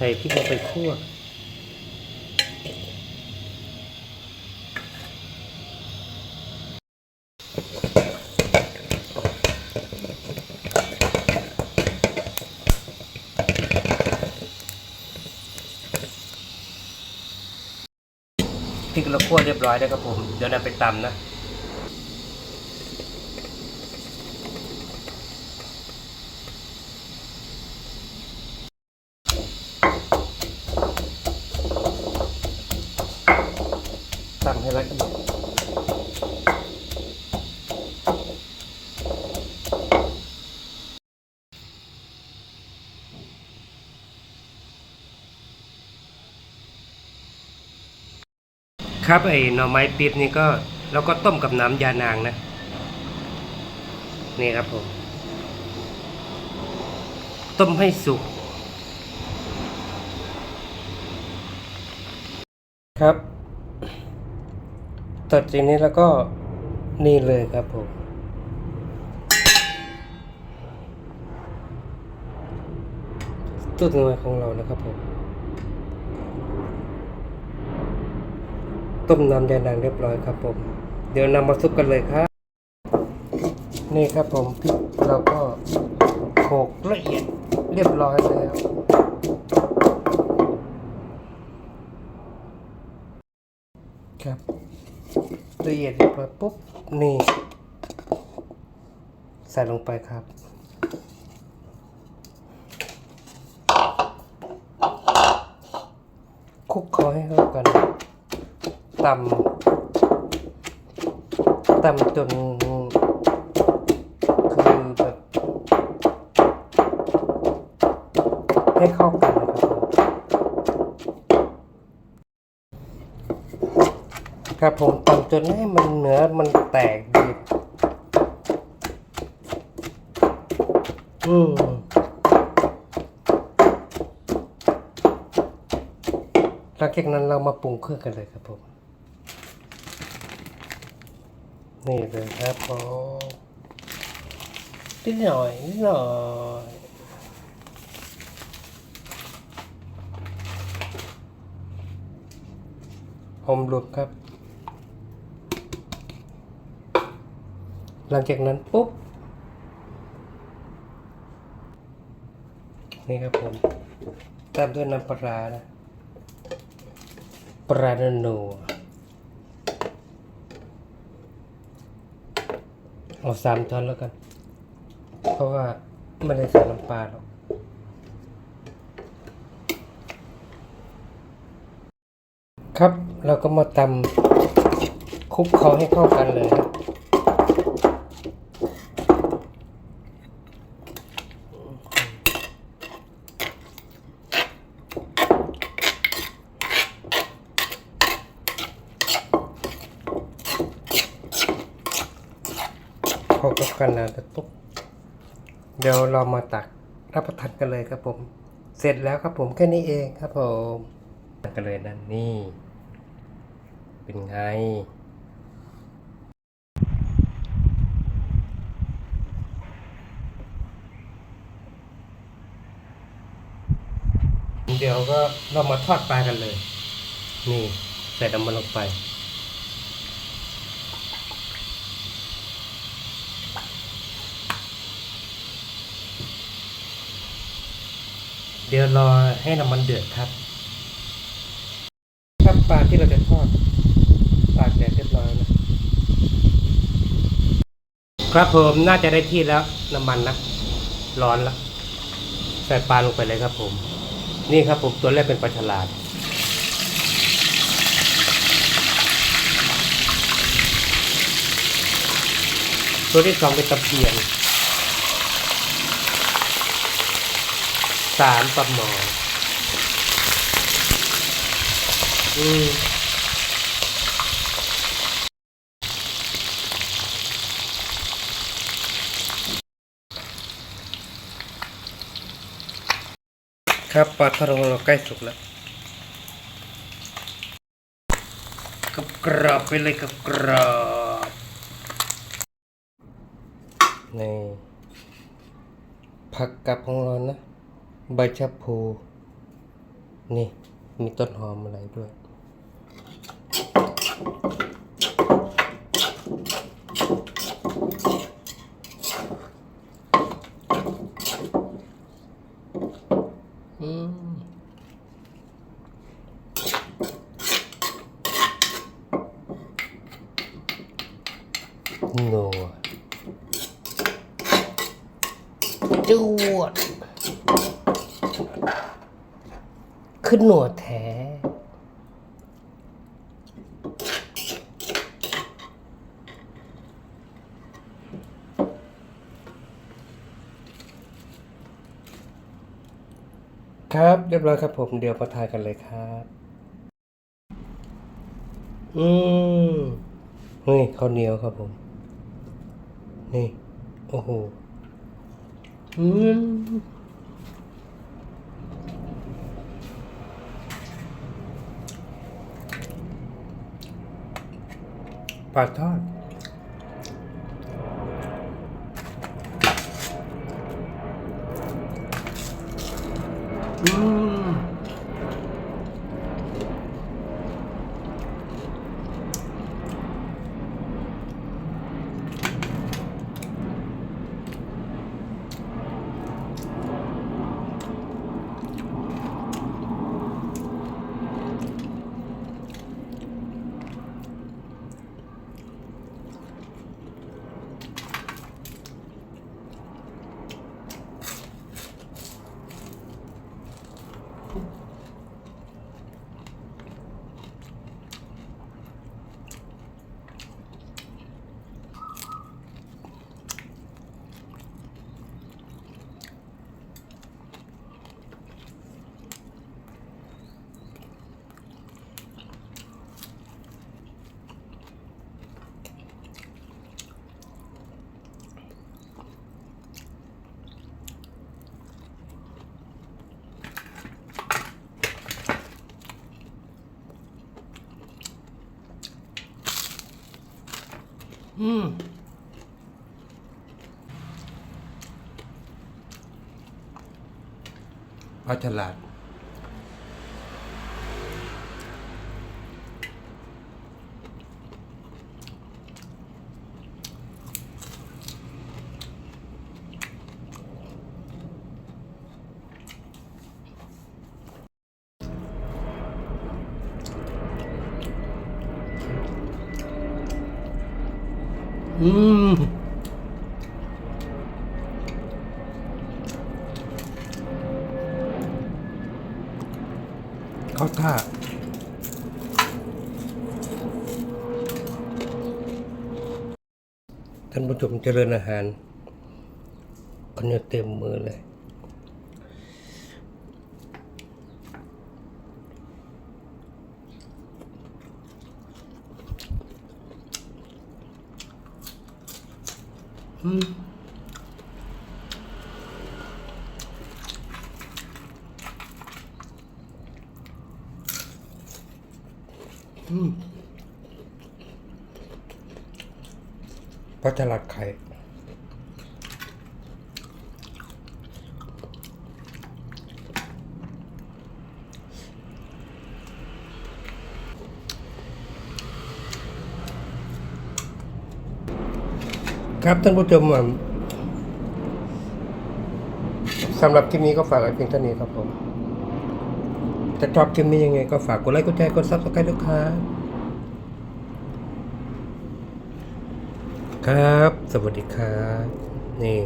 ใส่พริกลงไปคั่วพริกเราคั่วเรียบร้อยแล้วครับผม เดี๋ยวนำไปตำนะ ตำให้ละเอียดครับไอ้หน่อไม้ปี๊บนี่ก็เราก็ต้มกับน้ำยานางนะ นี่ครับผม ต้มให้สุก ครับ ต่อจากนี้แล้วก็นี่เลยครับผม ตู้ทำงานของเรานะครับผมต้มน้ำยานางเรียบร้อยครับผม เดี๋ยวนำมาซุปกันเลยครับ นี่ครับผมพริกเราก็โขลกละเอียดเรียบร้อยแล้วครับ ละเอียดเรียบร้อยปุ๊บ นี่ ใส่ลงไปครับ คุกเคล้าให้เข้ากันตำตำจนคือแบบให้เข้ากันนะครับผม ครับผมตำจนให้มันเนื้อมันแตกดีอืมหลังจากนั้นเรามาปรุงเครื่องกันเลยครับผม นี่เลยครับผมนิดหน่อยนิดหน่อยหอมรวมครับ หลังจากนั้นปุ๊บ นี่ครับผมตามด้วยน้ำปลานะปลาโนเอาสามช้อนแล้วกัน เพราะว่าไม่ได้ใส่น้ำปลาหรอกครับเราก็มาตำคลุกเขาให้เข้ากันเลยนะเข้ากับกันแล้วปุ๊บเดี๋ยวเรามาตักรับประทานกันเลยครับผม เสร็จแล้วครับผมแค่นี้เองครับผมตักกันเลยนั่นนี่ เป็นไงเดี๋ยวก็เรามาทอดปลากันเลย นี่ ใส่น้ำมันลงไป เดี๋ยวรอให้น้ำมันเดือดครับ ครับปลาที่เราจะทอดตากแดดเรียบร้อยนะครับผมน่าจะได้ที่แล้วน้ำมันนะร้อนแล้วใส่ปลาลงไปเลยครับผม นี่ครับผมตัวแรกเป็นปลาฉลาดตัวที่สองเป็นตะเพียน สามปลาหมอ อืมครับปลาทอดของเราใกล้สุกแล้วกับกรอบไปเลยกับกรอบนี่ผักกับของเรานะ ใบชะพู นี่ มีต้นหอมอะไรด้วยอืมนัวจวด ขึ้นหนวดแท้ครับ เรียบร้อยครับผมเดี๋ยวมาทานกันเลยครับ อืมนี่ข้าวเหนียวครับผม นี่ โอ้โห อืม ปล ปลาฉลาด อืม เข้าท่าท่านผู้ชมเจริญอาหารคนจะเต็มมือเลย อืม ปลาฉลาดไข่ครับท่านผู้ชมสำหรับคลิปนี้ก็ฝากไว้เพียงเท่านี้ครับผม จะชอบคลิปนี้ยังไงก็ฝากกดไลค์กดแชร์กดซับสไครต์ด้วยครับ ครับ สวัสดีครับ นี่